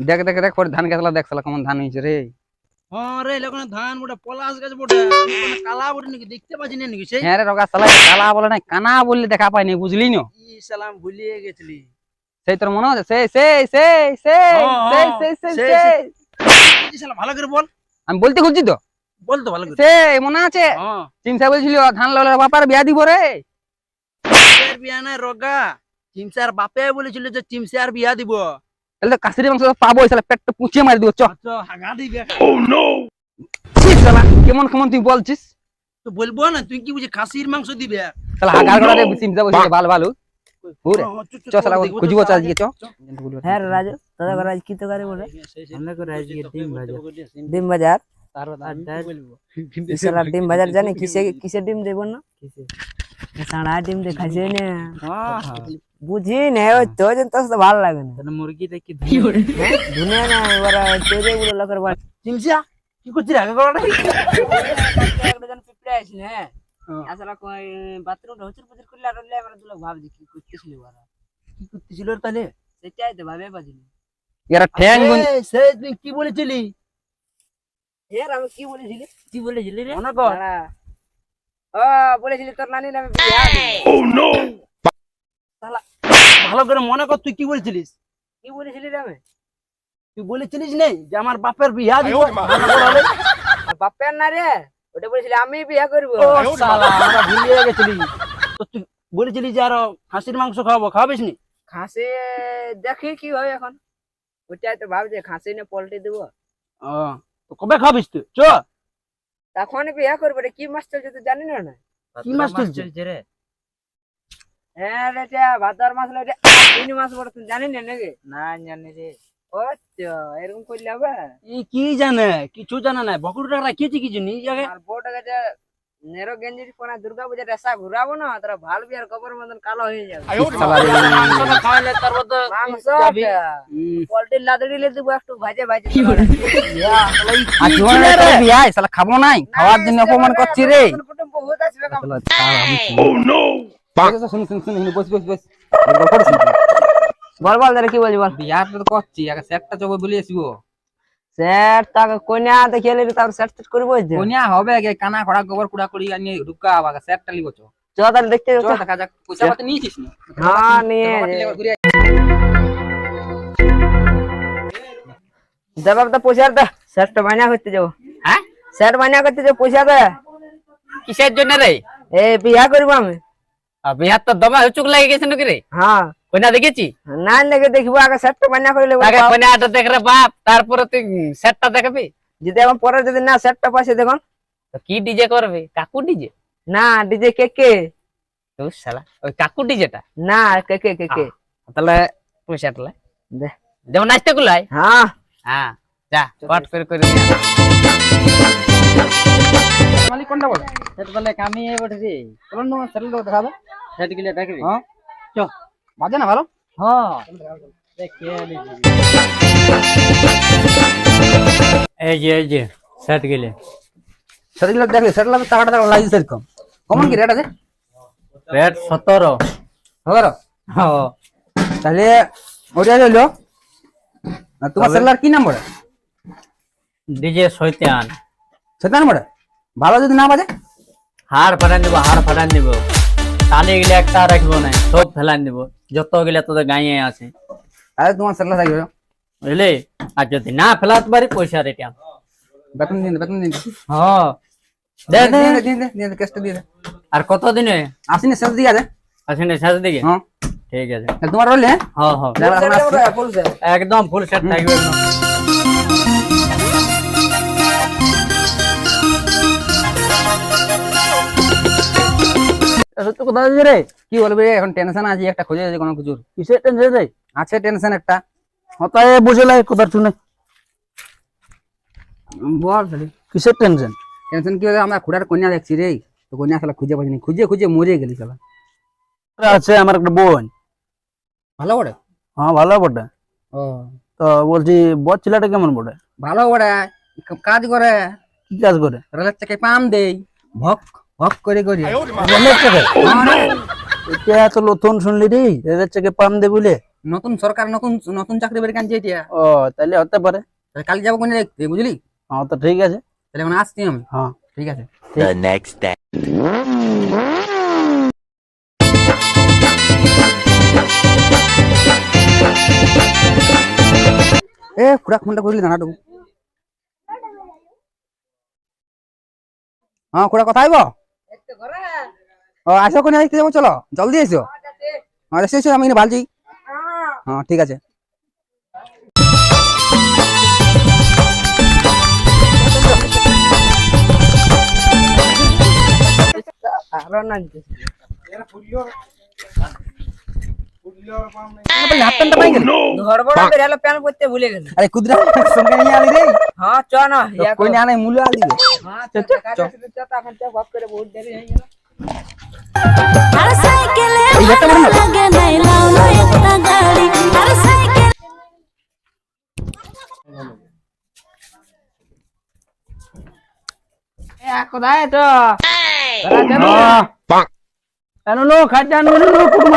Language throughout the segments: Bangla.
দেখ দেখ দেখ পরে ধান গাছলা দেখ শালা কেমন ধান হয়েছে রে। হ্যাঁ রে ধান বটে পলাশ গাছ বটে। কালা বটে নাকি দেখতে পাচ্ছি না নাকি সেই? হ্যাঁ রে রগা শালা কালা বলে না কানা বললে দেখা পাইনি বুঝলি না? ই সালাম ভুলিয়ে গেছিলি। সেই তোর মনে আছে? সেই সেই সেই সেই হ্যাঁ, সেই হ্যাঁ, সেই সেই সেই, সেই। শালা ভালো করে বল। আমি বলতে খুঁজছি তো? বল তো ভালো করে। সেই মনে আছে? হ্যাঁ। চিন্তা বলছিল ধান লাউলে বাপার বিয়া দিব রে। বিয়া নাই রগা। চিমসার বাপে বলেছিল যে চিমসার বিয়া দিব। তাহলে তো কাশির মাংস পাবো শালা পেটটা পুচিয়ে মারি দিব চ। আচ্ছা হাগা দিবে। ছি, শালা কেমন কেমন তুই বলছিস? তো বলব না তুই কি বুঝি কাশির মাংস দিবে? তাহলে হাগার গড়া রে চিন্তা ভালো ভালো ওরে হ্যাঁ, চ, চ, হ্যাঁ রাজু দাদা কি তো করে বলে আমরা করে ডিম বাজার তার কথা আমি আর বলব? সারা ডিম বাজার জানি কিসে কিসে ডিম দেবো না? কিসে? সাড়া ডিম দেখাইছে না। হ্যাঁ হ্যাঁ বুঝি না ওই তো যেন তো তো ভালো লাগে না। তাহলে মুরগিটা কি হ্যাঁ? ধুনে না এবার তৈরি গুলো লোকের বাড়ি। চিমসা কি করছিস আগে করাটা? একটা জন পিঁপড়ে আইছি না হ্যাঁ। আসলে কই বাথরুম হুচুর পুচুর করলে আর আমরা দুলো ভাবছি কি করতেছিল ওরা। কি করতেছিল রে তাহলে? সেটাই তো ভাবে পাচ্ছি এরা ঠ্যাং গুন এই, সেই তুই কি বলেছিলি? এর আমি কি বলেছিলি? কি বলেছিলি রে? মনে কর ও বলেছিলি তোর নানি নামে বিয়া দিবি। ভালো করে মনে কর তুই কি বলেছিলিস? কি বলেছিলি রে আমি? তুই বলেছিলিস নেই যে আমার বাপের বিয়া দিব? বাপের না রে ওটা বলেছিলি আমি বিয়া করব। ও শালা আমরা ভুলিয়ে গেছিলি। তো তুই বলেছিলি যে আরও খাসির মাংস খাওয়াবো খাওয়াবিস নি? খাসি দেখি কি হয় এখন। ওটাই তো ভাবছে খাসি না পোল্ট্রি দেবো। ও, তো কবে খাবিস তুই? চ। তখন বিয়া করব রে কি মাছ চলছে তুই জানি না? না কি মাছ চলছে? রে। হ্যাঁ রে এটা তিন মাস বড় তুই জানি না নাকি? না জানি রে। ও এরকম করলে হবে? এই কি জানে? কিছু জানা নাই বকুড়টা রাখিয়েছি কিছু নিজ আগে আর নেরো গেঞ্জি কোনা দুর্গা পূজা রেসা ঘুরাবো না তোরা ভালো বিয়ার কবর মতন কালো হয়ে যাবে তো মাংস। পোল্ট্রি লাদড়ি লে দেবো একটু ভাজে ভাজে তোর শালা খাব নাই খাওয়ার জন্য অপমান করছি রে বহুত শুন। শুন বস বস বস করে। বল বল দাদা কি বলছি বল বিয়া তো করছি আগে সেটটা চবে বলে আসব স্যার তাকে কন্যা দেখে এলে তারপর সেট সেট করব কোনিয়া হবে আগে কানা খড়া গোবর কুড়া কুড়ি আনিয়ে ঢুকা আগে সেটটা লিবো চ। চ তাহলে দেখতে চ দেখা যাক পয়সা পাতি নিয়েছিস না? হ্যাঁ নিয়ে তোমার বাড়ি একবার ঘুরে আয়। দেবাব তো পয়সা দে। সেটটা বানিয়া করতে যাব। হ্যাঁ? সেট বানিয়া করতে যাব পয়সা দে। কিসের জন্য রে? এই বিয়া করব আমি। বিহার তো দমা হুচুক লাগে গেছে নাকি রে? হ্যাঁ। কোনা দেখেছি? না দেখে দেখব আগে সেটটা বানিয়া করে নেব আগে কোনাটা দেখ রে বাপ তারপরে তুই সেটটা দেখবি? যদি এখন পরে যদি না সেটটা পাশে দেখুন। তো কি ডিজে করবে? কাকু ডিজে? না ডিজে কে কে? তো শালা ওই কাকু ডিজেটা? না কে কে কে কে? তাহলে পয়সাটা লাই দে। যেমন নাচতে গুলাই হ্যাঁ। হ্যাঁ যা পাট করে করে মালিক কোনটা বল? সেটা তাহলে আমি বটে রে চলুন না সেটা তো দেখাবো। সেটা গিলে দেখবি। হ্যাঁ চ বাজে না ভালো? হ্যাঁ। এই যে এই যে সেট গেলে। সেটা গিলে দেখলে সেটা লাগবে টাকাটা টাকা লাগছে সেরকম কমন কি রেট আছে? রেট সতেরো। হবে হ্যাঁ। তাহলে ওটা রইল আর তোমার সেলার কি নাম্বার ডিজে শৈতান নাম্বার ভালো যদি না বাজে? হাড় ফাটান দিব হাড় ফাটান দিব তালি গেলে একটা রাখব না সব ফেলান দিব যত গেলে তোদের গাঁয়ে আছে। আরে তোমার সেলা থাকবে। বুঝলি? আর যদি না ফেলাতে পারি পয়সা রিটার্ন বেতন দিন বেতন দিন। হ্যাঁ। দে দে। দিয়ে দে দিয়ে দে দিয়ে দে কেসটা দিয়ে দে। আর কত দিনে আসিনি শেষ দিকে আছে আসিনি শেষ দিকে? হ্যাঁ। ঠিক আছে। তোমার রইলে হ্যাঁ? হ্যাঁ সেট একদম ফুল সেট থাকবে সত্য কথা রে কি বলবি রে, এখন টেনশন আছে একটা খোঁজে আছে কোনো কিছুর। কিসের টেনশন রে? আছে টেনশন একটা। হতায় বুঝে লাগে কথা শুনে? বল কিসের টেনশন টেনশন কি হলো আমরা খুঁড়ার কন্যা দেখছি রে। তো কন্যা শালা খুঁজে পাইনি খুঁজে খুঁজে মরে গেলি শালা। আছে আমার একটা বোন। ভালো বড়ে হ্যাঁ ভালো বটে। ও। তো বলছি বর ছেলেটা কেমন বটে? ভালো ক- কাজ করে। কি কাজ করে? রেলের চাকে পাম দেই। ভক ভক করে করে। এটা তো নতুন শুনলি রে চাকে পাম দে বলে। নতুন সরকার নতুন নতুন চাকরি বের কানছে এটা ও তাহলে হতে পারে। কাল যাব কোনে দেখতে বুঝলি? হ্যাঁ তো ঠিক আছে। তাহলে এখন আসছি আমি। হ্যাঁ। ঠিক আছে। The এ খুড়া ফোনটা করলি দাঁড়াটু হ্যাঁ খুড়া কথা আইব? ও আসো কোনে? দেখতে যাব চলো? জলদি এসো। হ্যাঁ এসো এসো আমি এখানে ভালছি হ্যাঁ। ঠিক আছে। আর না আরে কুদরা সঙ্গে নিয়ে আলি রে। হ্যাঁ চ না কই না আনে মূল্য আলি হ্যাঁ চ চ। চ তখন চ বাপ করে বহুত দেরি হয়ে গেল। আর সাইকেলে? লাগে নাই লাউলো একটা গাড়ি। আর সাইকেল এ কোথায় তো? এনো নো। খাজা নো নো কুটুম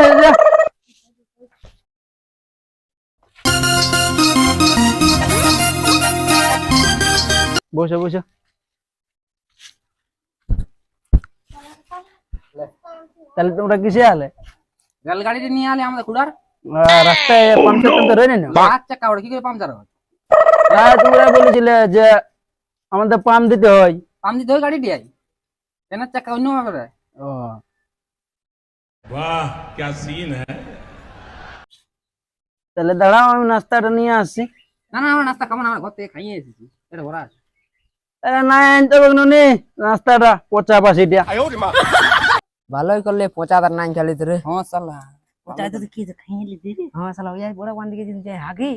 বসো বসো। তাহলে তোমরা কিসে আলে? গাড়িতে নিয়ে আলে আমাদের কুড়ার? রাস্তায় পাংচার করতে রয়ে নেন পাঁচ চাকা ওটা কি করে পাংচার হয় হ্যাঁ তোমরা বলেছিলে যে আমাদের পাম দিতে হয়। পাম দিতে হয় গাড়িটি আই? কেন চাকা অন্য ভাবে ও। বাহ কি সিন হ্যাঁ তাহলে দাঁড়াও আমি নাস্তাটা নিয়ে আসছি না না আমার নাস্তা খাব না আমার ঘর থেকে খাইয়ে এসেছি। এটা ঘোরা আছে। নি পচা পাশিটা ভালোই করলে পচা তার নাম চালি তোরে। হ্যাঁ সালা হ্যাঁ শালা ওই বড় কোন দিকে যদি হাগি।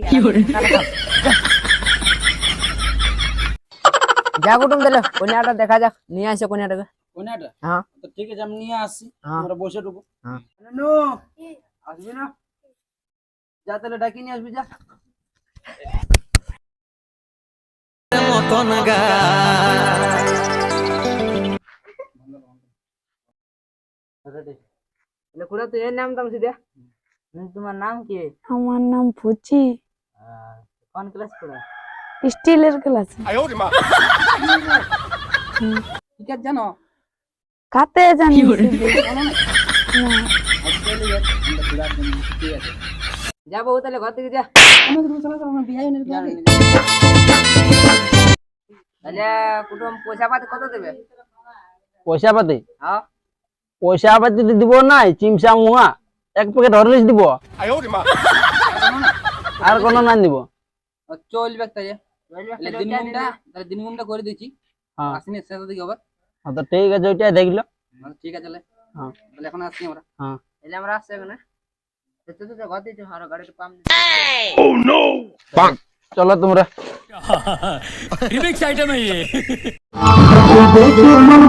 যা কুটুম দিলে কোনিয়াটা দেখা যাক নিয়ে আসে কোনিয়াটাকে। কোনটা হ্যাঁ। তো ঠিক আছে আমি নিয়ে আসছি হ্যাঁ। তোমরা বসে ঢুকো হ্যাঁ। নো আসবি না? যা তাহলে ডাকি নিয়ে আসবি যা। মতন গা। কুড়া তো এর নাম দাম সিধা? তোমার নাম কি? আমার নাম ফুচি। কোন ক্লাস পড়া? স্টিলের ক্লাস ঠিক আছে জানো? কাতে জানি। যাব তাহলে ঘর থেকে যা। বিয়ে তাহলে কুটুম পয়সা পাতি কত দেবে? পয়সা পাতি হ্যাঁ। পয়সা পাতি দিব নাই চিমসা মুয়া। এক প্যাকেট হরলিক্স দিব। আর কোনো না দিব। চলবে তাহলে। হ্যাঁ। আসিনি শেষ দিকে হ্যাঁ, তো ঠিক আছে ওইটা দেখল। হ্যাঁ, ঠিক আছে হ্যাঁ। তাহলে এখন আসছি আমরা। হ্যাঁ। আসছি চলো তোমরা। তো তো ঘর দিতে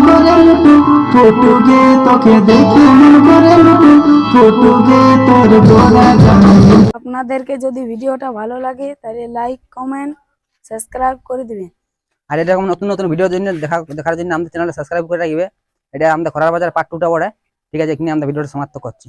আর গাড়িটা পাম চলো তোমরা रिमिक्स आइटम है ये আপনাদেরকে যদি ভিডিওটা ভালো লাগে তাহলে লাইক কমেন্ট সাবস্ক্রাইব করে দিবেন আর এরকম নতুন নতুন ভিডিওর জন্য দেখা দেখার জন্য আমাদের চ্যানেলটা সাবস্ক্রাইব করে রাখবে এটা আমাদের খরার বাজার পার্ট টুটা পড়ে ঠিক আছে এখানে আমরা ভিডিওটা সমাপ্ত করছি